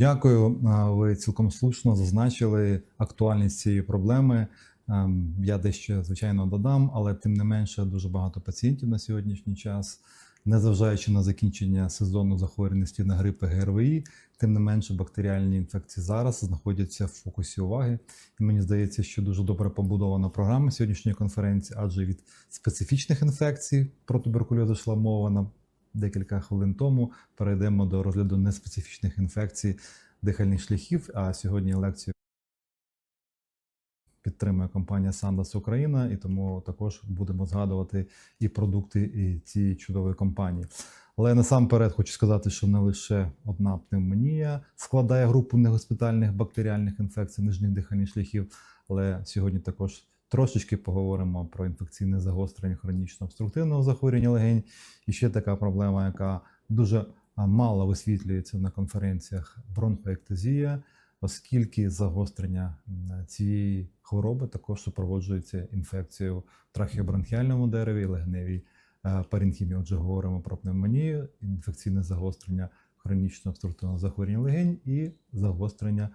дякую. Ви цілком слушно зазначили актуальність цієї проблеми. Ем, Я дещо звичайно додам, але тим не менше дуже багато пацієнтів на сьогоднішній час, незважаючи на закінчення сезону захворюваності на грипи ГРВІ, тим не менше бактеріальні інфекції зараз знаходяться в фокусі уваги. І мені здається, що дуже добре побудована програма сьогоднішньої конференції, адже від специфічних інфекцій про туберкульоз йшла мова на декілька хвилин тому. Перейдемо до розгляду неспецифічних інфекцій дихальних шляхів. А сьогодні лекцію підтримує компанія Sandoz Україна, і тому також будемо згадувати і продукти і цієї чудової компанії. Але насамперед хочу сказати, що не лише одна пневмонія складає групу негоспітальних бактеріальних інфекцій нижніх дихальних шляхів, але сьогодні також трошечки поговоримо про інфекційне загострення хронічно обструктивного захворювання легень. І ще така проблема, яка дуже мало висвітлюється на конференціях бронхоектезія, оскільки загострення цієї хвороби також супроводжується інфекцією в трахеобронхіальному дереві, легневій е, паренхімії. Отже, говоримо про пневмонію, інфекційне загострення хронічно обструктивного захворювання легень і загострення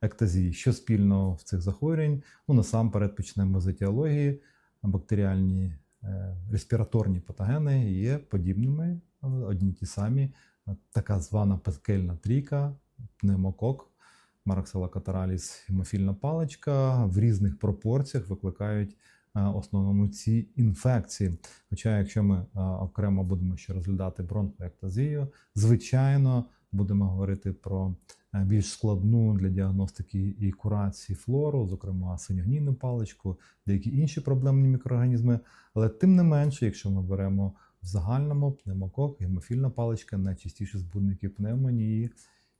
бронхоектазії. Що спільного в цих захворювань? Ну, насамперед почнемо з етіології. Бактеріальні е, респіраторні патогени є подібними, але одні ті самі. Така звана пескельна трійка, пневмокок, Марксела катараліс, гемофільна паличка в різних пропорціях викликають е, основному ці інфекції. Хоча, якщо ми е, окремо будемо ще розглядати бронхоектазію, звичайно, будемо говорити про е, більш складну для діагностики і курації флору, зокрема синьогнійну паличку, деякі інші проблемні мікроорганізми. Але тим не менше, якщо ми беремо в загальному пневмокок, гемофільна паличка найчастіше збудники пневмонії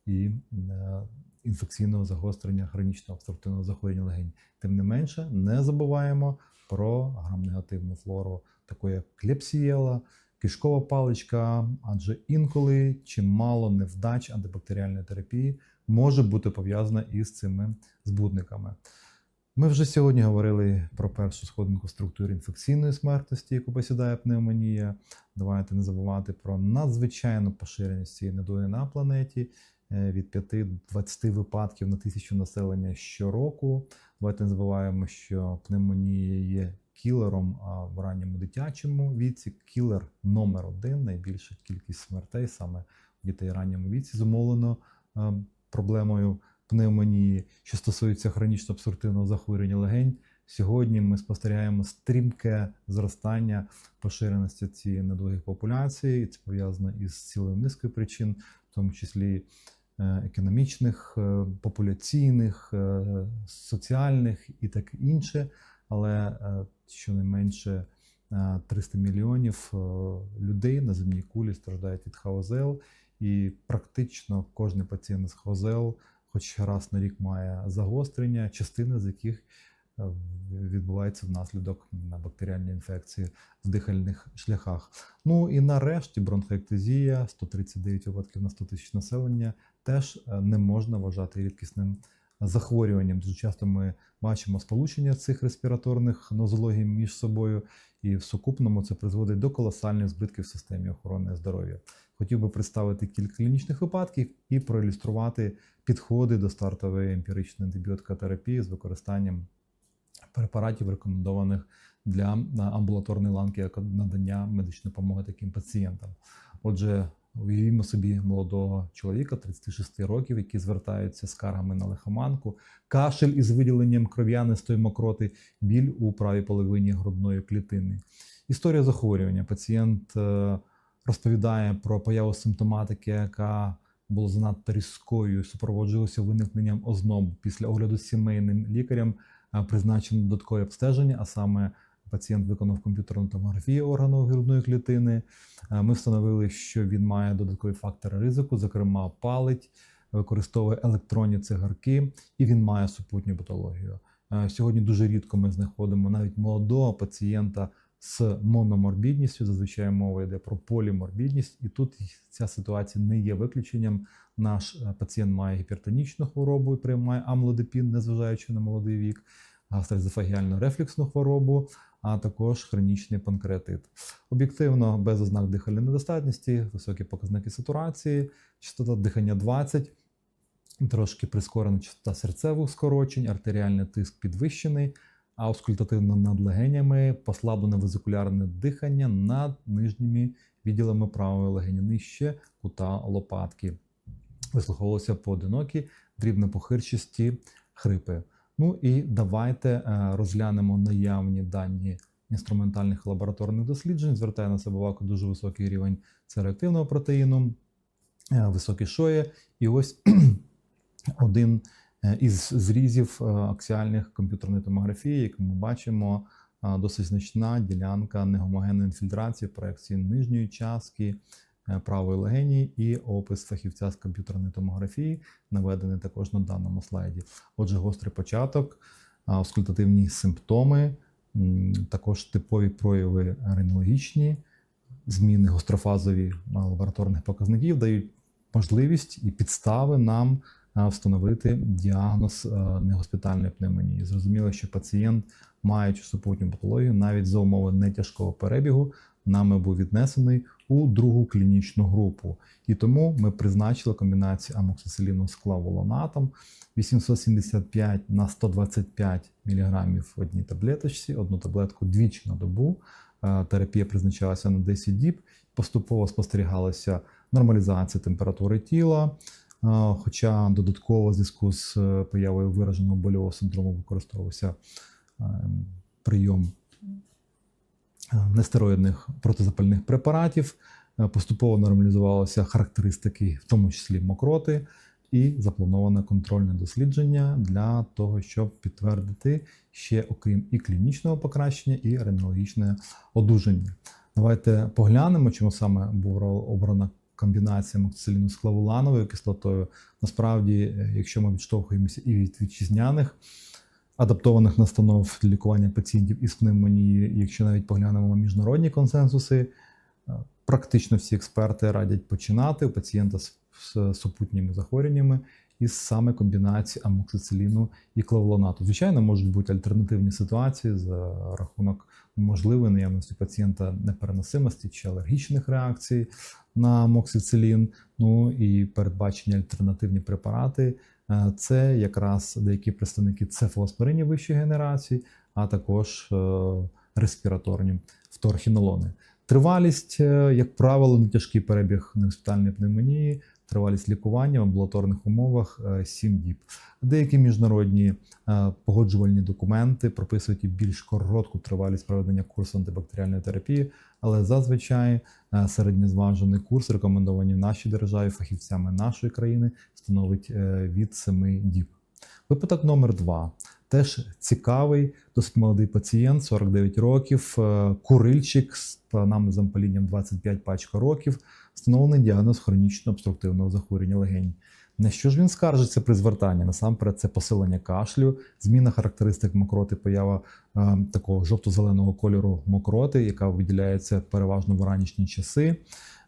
і е, інфекційного загострення хронічного обструктивного захворювання легень. Тим не менше, не забуваємо про грамнегативну флору, таку як клепсієла, кишкова паличка, адже інколи чимало невдач антибактеріальної терапії може бути пов'язана із цими збудниками. Ми вже сьогодні говорили про першу сходинку в структурі інфекційної смертності, яку посідає пневмонія. Давайте не забувати про надзвичайну поширеність цієї недуги на планеті е, від 5-20 випадків на тисячу населення щороку. Давайте не забуваємо, що пневмонія є кілером в ранньому дитячому віці. Кілер номер один, найбільша кількість смертей саме в дітей ранньому віці зумовлено проблемою пневмонії, що стосується хронічно обструктивного захворювання легень. Сьогодні ми спостерігаємо стрімке зростання поширеності цієї недуги в популяції, і це пов'язано із цілою низкою причин, в тому числі е, економічних, е, популяційних, е, соціальних і таке інше. Але щонайменше е, 300 мільйонів е, людей на земній кулі страждають від ХОЗЛ, і практично кожен пацієнт з ХОЗЛ хоч раз на рік має загострення, частина з яких е, відбувається внаслідок бактеріальної інфекції в дихальних шляхах. Ну і нарешті бронхоектезія, 139 випадків на 100 тисяч населення, теж е, не можна вважати рідкісним захворюванням. Дуже часто ми бачимо сполучення цих респіраторних нозологій між собою, і в сукупному це призводить до колосальних збитків в системі охорони здоров'я. Хотів би представити кілька клінічних випадків і проілюструвати підходи до стартової емпіричної антибіотикотерапії з використанням препаратів, рекомендованих для амбулаторної ланки як надання медичної допомоги таким пацієнтам. Отже, уявімо собі молодого чоловіка 36 років, який звертається з скаргами на лихоманку, кашель із виділенням кров'янистої мокроти, біль у правій половині грудної клітини. Історія захворювання. Пацієнт е, розповідає про появу симптоматики, яка була занадто різкою, супроводжувалася виникненням озноб. Після огляду сімейним лікарем е, призначено додаткове обстеження, а саме пацієнт виконав комп'ютерну томографію органу грудної клітини. Е, Ми встановили, що він має додаткові фактори ризику, зокрема палить, використовує електронні цигарки, і він має супутню патологію. Е, Сьогодні дуже рідко ми знаходимо навіть молодого пацієнта з мономорбідністю. Зазвичай мова йде про поліморбідність, і тут ця ситуація не є виключенням. Наш е, пацієнт має гіпертонічну хворобу і приймає амлодипін, незважаючи на молодий вік, гастроезофагіальну рефлюксну хворобу, а також хронічний панкреатит. Об'єктивно, без ознак дихальної недостатності, високі показники сатурації, частота дихання 20 трошки прискорена частота серцевих скорочень, артеріальний тиск підвищений, аускультативно над легенями, послаблене везикулярне дихання над нижніми відділами правої легені нижче кута лопатки. Вислуховувалися поодинокі дрібнопохирчасті хрипи. Ну і давайте е, розглянемо наявні дані інструментальних лабораторних досліджень. Звертає на себе увагу дуже високий рівень цереактивного протеїну, е, високі шої. І ось один е, із зрізів аксіальних комп'ютерної томографії, як ми бачимо, досить значна ділянка негомогенної інфільтрації проекції нижньої частки правої легені і опис фахівця з комп'ютерної томографії, наведений також на даному слайді. Отже, гострий початок, а, аускультативні симптоми, також типові прояви рентгенологічні, зміни гострофазові лабораторних показників дають можливість і підстави нам встановити діагноз негоспітальної пневмонії. Зрозуміло, що пацієнт, маючи супутню патологію, навіть за умови нетяжкого перебігу, нами був віднесений у другу клінічну групу. І тому ми призначили комбінацію амоксициліну з клавулонатом 875 на 125 мг в одній таблеточці, одну таблетку двічі на добу. Е, Терапія призначалася на 10 діб. Поступово спостерігалася нормалізація температури тіла. е, Хоча додатково в зв'язку з е, появою вираженого больового синдрому використовувався е, прийом нестероїдних протизапальних препаратів. Е, Поступово нормалізувалися характеристики, в тому числі мокроти, і заплановане контрольне дослідження для того, щоб підтвердити ще окрім і клінічного покращення, і рентгенологічне одужання. Давайте поглянемо, чому саме була обрана комбінація моксициліну з клавулановою кислотою. Насправді, е, якщо ми відштовхуємося і від вітчизняних адаптованих настанов лікування пацієнтів із пневмонією, якщо навіть поглянемо міжнародні консенсуси, е, практично всі експерти радять починати у пацієнта з супутніми захворюваннями із саме комбінації амоксициліну і клавулонату. Звичайно, можуть бути альтернативні ситуації за рахунок можливої наявності пацієнта непереносимості чи алергічних реакцій на амоксицилін. Ну і передбачені альтернативні препарати. Е, Це якраз деякі представники цефалоспоринів вищої генерації, а також е, респіраторні вторхінолони. Тривалість, е, як правило, не тяжкий перебіг негоспітальної пневмонії, тривалість лікування в амбулаторних умовах е, 7 діб. Деякі міжнародні е, погоджувальні документи прописують і більш коротку тривалість проведення курсу антибактеріальної терапії, але зазвичай е, середньозважений курс, рекомендований в нашій державі фахівцями нашої країни, становить е, від 7 діб. Випадок номер 2 Теж цікавий, досить молодий пацієнт, 49 років, е, курильчик з анамнезом палінням 25 пачка років, встановлений діагноз хронічно обструктивного захворювання легень. На що ж він скаржиться при звертанні? Насамперед, це посилення кашлю, зміна характеристик мокроти, поява е, такого жовто-зеленого кольору мокроти, яка виділяється переважно в ранішні часи,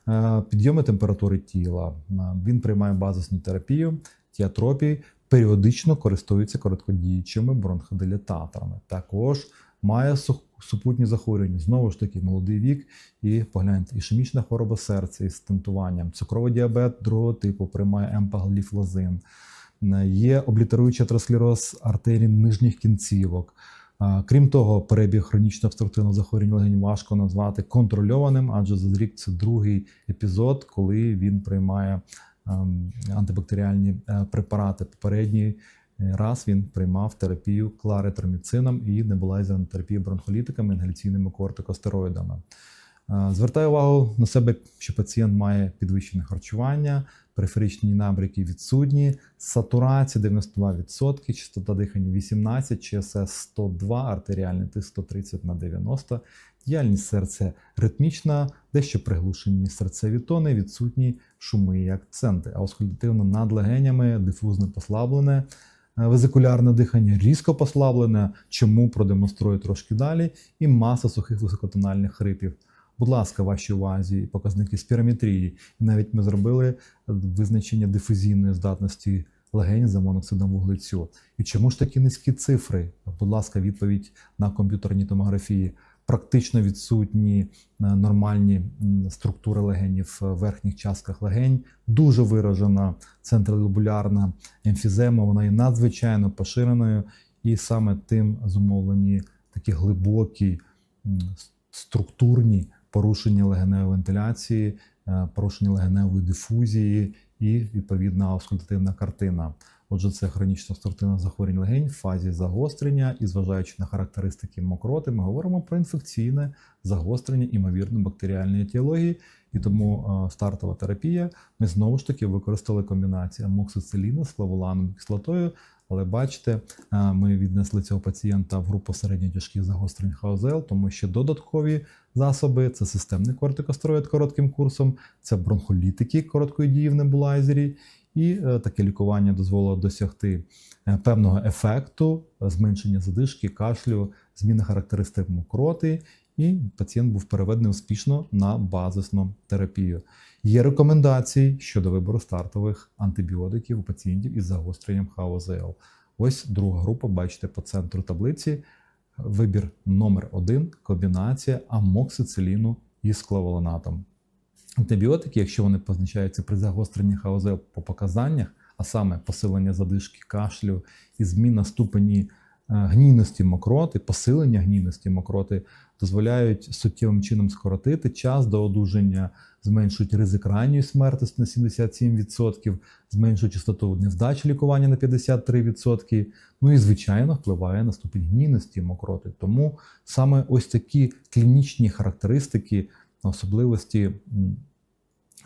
е, підйоми температури тіла. Е, Він приймає базисну терапію, тіатропії, періодично користується короткодіючими бронходилататорами. Також має сух- супутні захворювання. Знову ж таки, молодий вік, і погляньте, ішемічна хвороба серця із стентуванням, цукровий діабет другого типу, приймає емпагліфлозин. Е, Є облітеруючий атеросклероз артерій нижніх кінцівок. Крім того, перебіг хронічно обструктивного захворювання легень важко назвати контрольованим, адже за рік це другий епізод, коли він приймає ем, антибактеріальні е, препарати. Попередній е, раз він приймав терапію кларитроміцином і небулайзерну терапію бронхолітиками, інгаляційними кортикостероїдами. Е, Звертаю увагу на себе, що пацієнт має підвищене харчування, периферичні набряки відсутні, сатурація 92%, частота дихання 18, ЧСС 102, артеріальний тиск 130 на 90, діяльність серця ритмічна, дещо приглушені серцеві тони, відсутні шуми і акценти, аускультативно над легенями, дифузне послаблене, везикулярне дихання різко послаблене, чому продемонструю трошки далі, і маса сухих високотональних хрипів. Будь ласка, вашій увазі показники спірометрії. І навіть ми зробили визначення дифузійної здатності легень за моноксидом вуглецю. І чому ж такі низькі цифри? Будь ласка, відповідь на комп'ютерній томографії. Практично відсутні е, нормальні структури легенів в верхніх частках легень, дуже виражена центролобулярна емфізема, вона є надзвичайно поширеною, і саме тим зумовлені такі глибокі структурні порушення легеневої вентиляції, е, порушення легеневої дифузії і відповідна аускультативна картина. Отже, це хронічна обструктивне захворювання легень в фазі загострення, і зважаючи на характеристики мокроти, ми говоримо про інфекційне загострення імовірно бактеріальної етіології. І тому е, стартова терапія ми знову ж таки використали комбінацію амоксициліну з флавулановою кислотою. Але бачите, е, ми віднесли цього пацієнта в групу середньотяжких загострень ХОЗЛ, тому що додаткові засоби це системний кортикостероїд коротким курсом, це бронхолітики короткої дії в небулайзері. І е, таке лікування дозволило досягти е, певного ефекту, е, зменшення задишки, кашлю, зміни характеристик мокроти, і пацієнт був переведений успішно на базисну терапію. Є рекомендації щодо вибору стартових антибіотиків у пацієнтів із загостренням ХОЗЛ. Ось друга група, бачите по центру таблиці. Вибір номер один комбінація амоксициліну із клаволанатом. Антибіотики, якщо вони позначаються при загостренні ХОЗЛ по показаннях, а саме посилення задишки, кашлю і зміна ступені е, гнійності мокроти, посилення гнійності мокроти, дозволяють суттєвим чином скоротити час до одужання, зменшують ризик ранньої смертності на 77%, зменшують частоту невдач лікування на 53%, ну і звичайно впливає на ступінь гнійності мокроти. Тому саме ось такі клінічні характеристики особливості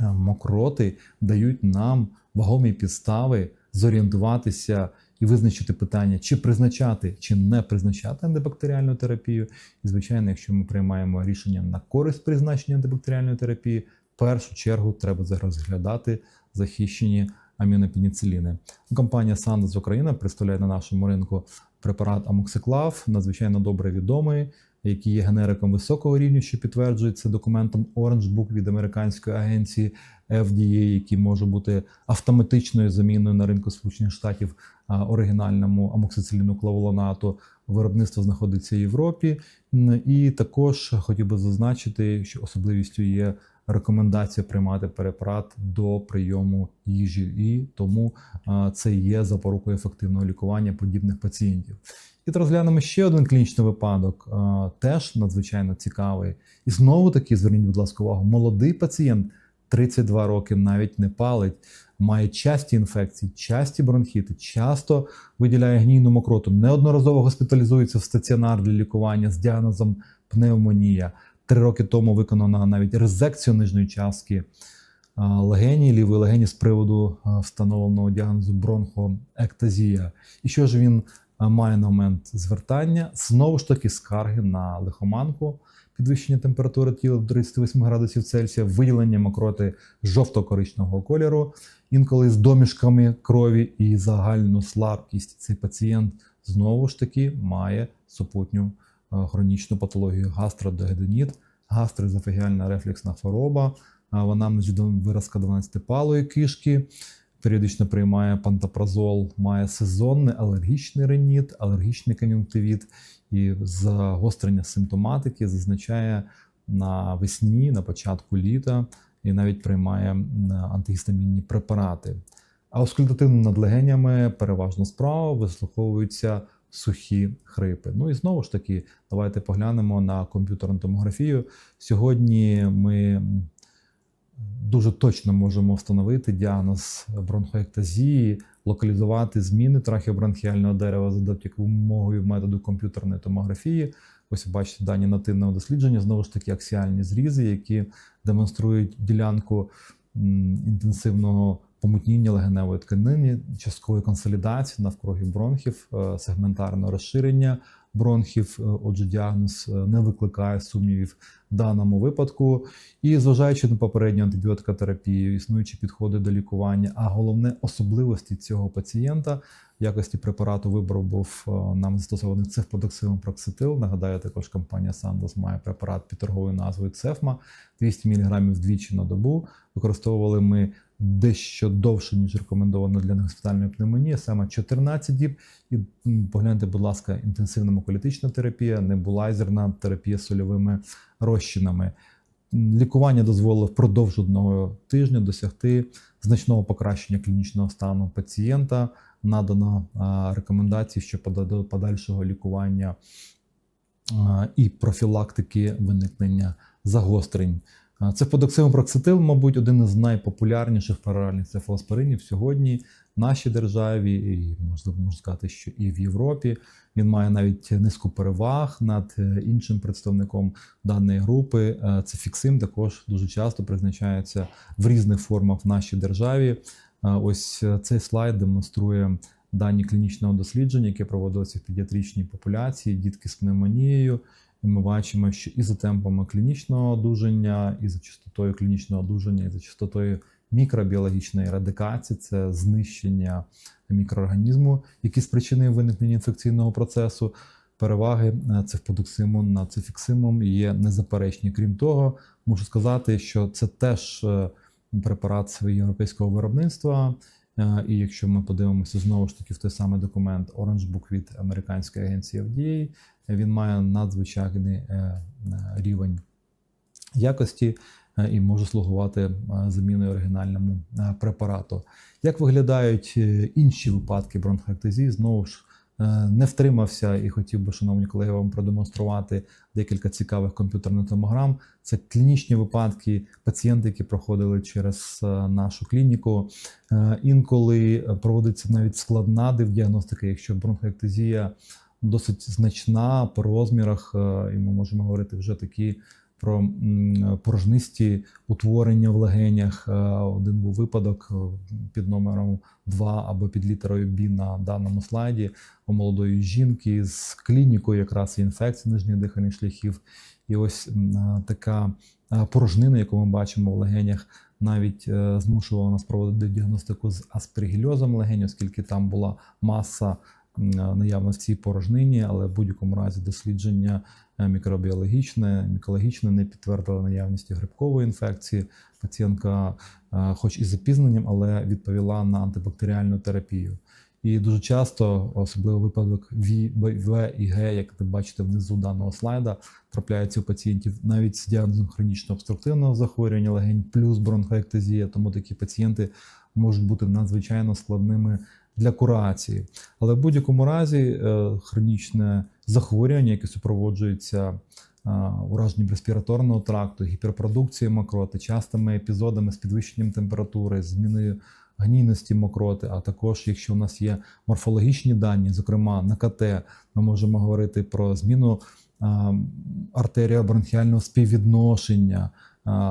е, мокроти дають нам вагомі підстави зорієнтуватися і визначити питання, чи призначати, чи не призначати антибактеріальну терапію. І, звичайно, якщо ми приймаємо рішення на користь призначення антибактеріальної терапії, в першу чергу треба розглядати захищені амінопеніциліни. Компанія Sandoz Україна представляє на нашому ринку препарат Амоксиклав, надзвичайно добре відомий, який є генериком високого рівня, що підтверджується документом Orange Book від американської агенції FDA, який може бути автоматичною заміною на ринку Сполучених Штатів оригінальному амоксициліну клавулонату. Виробництво знаходиться в Європі. І також хотів би зазначити, що особливістю є рекомендація приймати препарат до прийому їжі, і тому це є запорукою ефективного лікування подібних пацієнтів. І розглянемо ще один клінічний випадок, теж надзвичайно цікавий. І знову таки зверніть, будь ласка, увагу, молодий пацієнт 32 роки навіть не палить, має часті інфекції, часті бронхіти, часто виділяє гнійну мокроту, неодноразово госпіталізується в стаціонар для лікування з діагнозом пневмонія. Три роки тому виконана навіть резекцію нижньої частки легені, лівої легені з приводу встановленого діагнозу бронхоектазія. І що ж він має на момент звертання? Знову ж таки, скарги на лихоманку, підвищення температури тіла до 38 градусів Цельсія, виділення мокроти жовто-коричневого кольору, інколи з домішками крові і загальну слабкість. Цей пацієнт знову ж таки має супутню е, хронічну патологію гастродегеденіт, гастроезофагіальна рефлексна хвороба. Вона відома виразка 12-палої кишки. Періодично приймає пантопразол, має сезонний алергічний реніт, алергічний кон'юнктивіт і загострення симптоматики зазначає на весні, на початку літа і навіть приймає антигістамінні препарати. А оскультативними над легенями переважно справа вислуховуються сухі хрипи. Ну і знову ж таки, давайте поглянемо на комп'ютерну томографію. Сьогодні ми дуже точно можемо встановити діагноз бронхоектазії, локалізувати зміни трахеобронхіального дерева за допомогою методу комп'ютерної томографії. Ось бачите дані нативного дослідження, знову ж таки, аксіальні зрізи, які демонструють ділянку інтенсивного помутніння легеневої тканини, часткової консолідації навкруги бронхів, е, сегментарного розширення бронхів. Е, Отже, діагноз е, не викликає сумнівів в даному випадку. І зважаючи на попередню антибіотикотерапію, існуючі підходи до лікування, а головне особливості цього пацієнта в якості препарату вибору був е, нам застосований цефподоксилом прокситил. Нагадаю, також компанія Sandoz має препарат під торговою назвою Цефма 200 мг двічі на добу. Використовували ми дещо довше, ніж рекомендовано для госпітальної пневмонії, саме 14 діб. І погляньте, будь ласка, інтенсивна муколітична терапія, небулайзерна терапія сольовими розчинами. Лікування дозволило впродовж одного тижня досягти значного покращення клінічного стану пацієнта. Надано рекомендації щодо до подальшого лікування і профілактики виникнення загострень. А, Цефодоксимопроксетил, мабуть, один із найпопулярніших пероральних цефалоспоринів сьогодні в нашій державі, і можливо можна сказати, що і в Європі. Він має навіть низку переваг над е, іншим представником даної групи. Е, Цефіксим також дуже часто призначається в різних формах в нашій державі. Е, Ось цей слайд демонструє дані клінічного дослідження, яке проводилося в педіатричній популяції, дітки з пневмонією. І ми бачимо, що і за темпами клінічного одужання, і за частотою клінічного одужання, і за частотою мікробіологічної радикації, це знищення мікроорганізму, які спричинив виникнення інфекційного процесу. Переваги е, цифподоксиму над цифіксимом є незаперечні. Крім того, можу сказати, що це теж е, препарат європейського виробництва. Е, І якщо ми подивимося знову ж таки в той самий документ Orange Book від американської агенції FDA, він має надзвичайний е, е, рівень якості е, і може слугувати заміною оригінальному препарату. Як виглядають інші випадки бронхоектезії? Знову ж не втримався і хотів би, шановні колеги, вам продемонструвати декілька цікавих комп'ютерних томограм. Це клінічні випадки, пацієнти, які проходили через нашу клініку. Інколи проводиться навіть складна дивдіагностика, якщо бронхоектезія досить значна по розмірах, е, і ми можемо говорити вже такі про порожнисті утворення в легенях. Е, Один був випадок е, під номером 2 або під літерою Б на даному слайді у молодої жінки з клінікою якраз інфекції нижніх дихальних шляхів. І ось така порожнина, яку ми бачимо в легенях, навіть змушувала нас проводити діагностику з аспергільозом легень, оскільки там була маса наявна в цій порожнині, але в будь-якому разі дослідження е, мікробіологічне, мікологічне не підтвердило наявність грибкової інфекції. Пацієнтка, е, хоч і з запізненням, але відповіла на антибактеріальну терапію. І дуже часто, особливо випадок В, В і Г, як ви бачите внизу даного слайда, трапляється у пацієнтів навіть з діагнозом хронічно обструктивного захворювання легень плюс бронхоектезія, тому такі пацієнти можуть бути надзвичайно складними для курації. Але в будь-якому разі е, хронічне захворювання, яке супроводжується е, ураженням респіраторного тракту, гіперпродукцією мокроти, частими епізодами з підвищенням температури, зміною гнійності мокроти, а також якщо у нас є морфологічні дані, зокрема на КТ, ми можемо говорити про зміну а, артеріобронхіального співвідношення,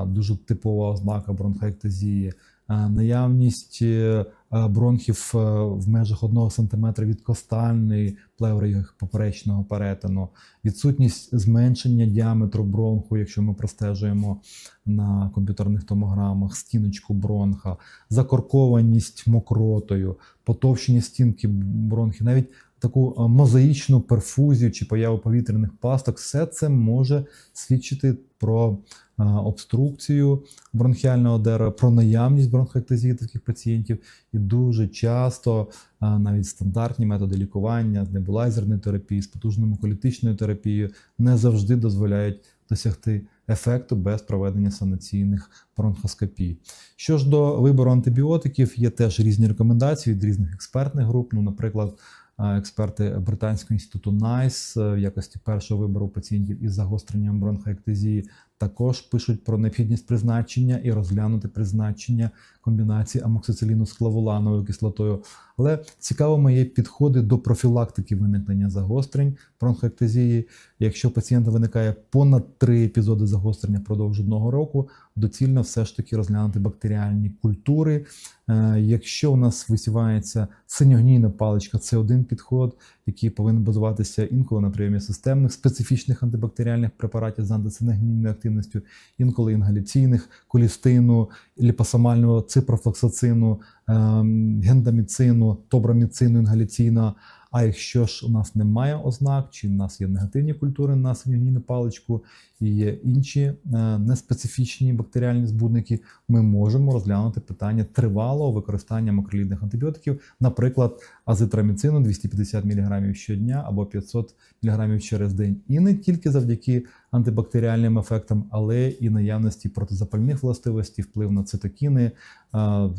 дуже типова ознака бронхоектезії, наявність е, бронхів е, в межах 1 см від костальної плеври їх поперечного перетину, відсутність зменшення діаметру бронху, якщо ми простежуємо на комп'ютерних томограмах стіночку бронха, закоркованість мокротою, потовщення стінки бронхів, навіть таку мозаїчну перфузію чи появу повітряних пасток, все це може свідчити про обструкцію бронхіального дерева, про наявність бронхоектезії таких пацієнтів. І дуже часто навіть стандартні методи лікування з небулайзерної терапії, з потужною муколітичною терапією не завжди дозволяють досягти ефекту без проведення санаційних бронхоскопій. Що ж до вибору антибіотиків, є теж різні рекомендації від різних експертних груп. Ну, наприклад, експерти Британського інституту NICE е, в якості першого вибору пацієнтів із загостренням бронхоектезії також пишуть про необхідність призначення і розглянути призначення комбінації амоксициліну з клавулановою кислотою. Але цікавими є підходи до профілактики виникнення загострень бронхоектезії. Якщо пацієнта виникає понад три епізоди загострення впродовж одного року, доцільно все ж таки розглянути бактеріальні культури. Е, Якщо у нас висівається синьогнійна паличка, це один підход, який повинен базуватися інколи на прийомі системних специфічних антибактеріальних препаратів з антисиногнійною активністю, інколи інгаляційних, колістину, ліпосомального ципрофлоксацину, ем, гендаміцину, тобраміцину інгаляційна, А якщо ж у нас немає ознак, чи в нас є негативні культури на синьогнійну паличку і є інші е, неспецифічні бактеріальні збудники, ми можемо розглянути питання тривалого використання макролідних антибіотиків, наприклад, азитроміцину 250 мг щодня або 500 мг через день. І не тільки завдяки антибактеріальним ефектам, але і наявності протизапальних властивостей, вплив на цитокіни, е,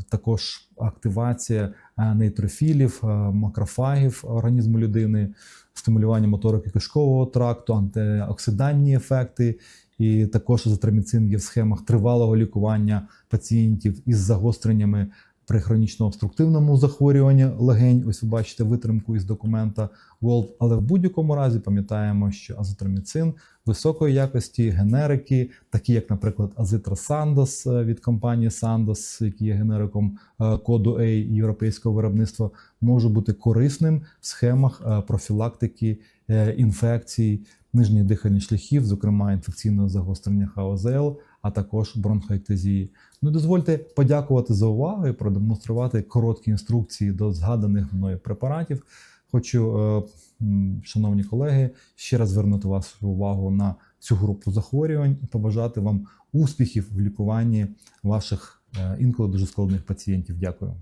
також активація е, нейтрофілів, е, макрофагів організму людини, стимулювання моторики кишкового тракту, антиоксидантні ефекти. І також азитроміцин є в схемах тривалого лікування пацієнтів із загостреннями при хронічно обструктивному захворюванні легень. Ось ви бачите витримку із документа World. Але в будь-якому разі пам'ятаємо, що азитроміцин високої якості генерики, такі як, наприклад, Азитра Сандос від компанії Sandoz, які є генериком е, коду A європейського виробництва, може бути корисним в схемах е, профілактики е, інфекцій нижніх дихальних шляхів, зокрема інфекційного загострення ХОЗЛ, а також бронхоектезії. Ну, дозвольте подякувати за увагу і продемонструвати короткі інструкції до згаданих мною препаратів. Хочу, е, шановні колеги, ще раз звернути вашу увагу на цю групу захворювань і побажати вам успіхів в лікуванні ваших е, інколи дуже складних пацієнтів. Дякую.